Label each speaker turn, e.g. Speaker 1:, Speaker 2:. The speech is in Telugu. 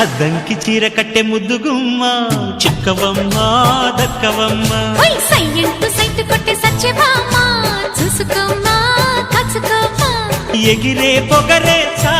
Speaker 1: అద్దంకి చీర కట్టె ముద్దుగుమ్మ చిక్కవమ్మ దక్కవమ్మ.
Speaker 2: ఓయ్ సయ్యంటూ సైట్ కొట్టే సత్యభామ చూసుకోమ్మా కాచుకోమ్మా
Speaker 1: ఎగిరే పొగరే చా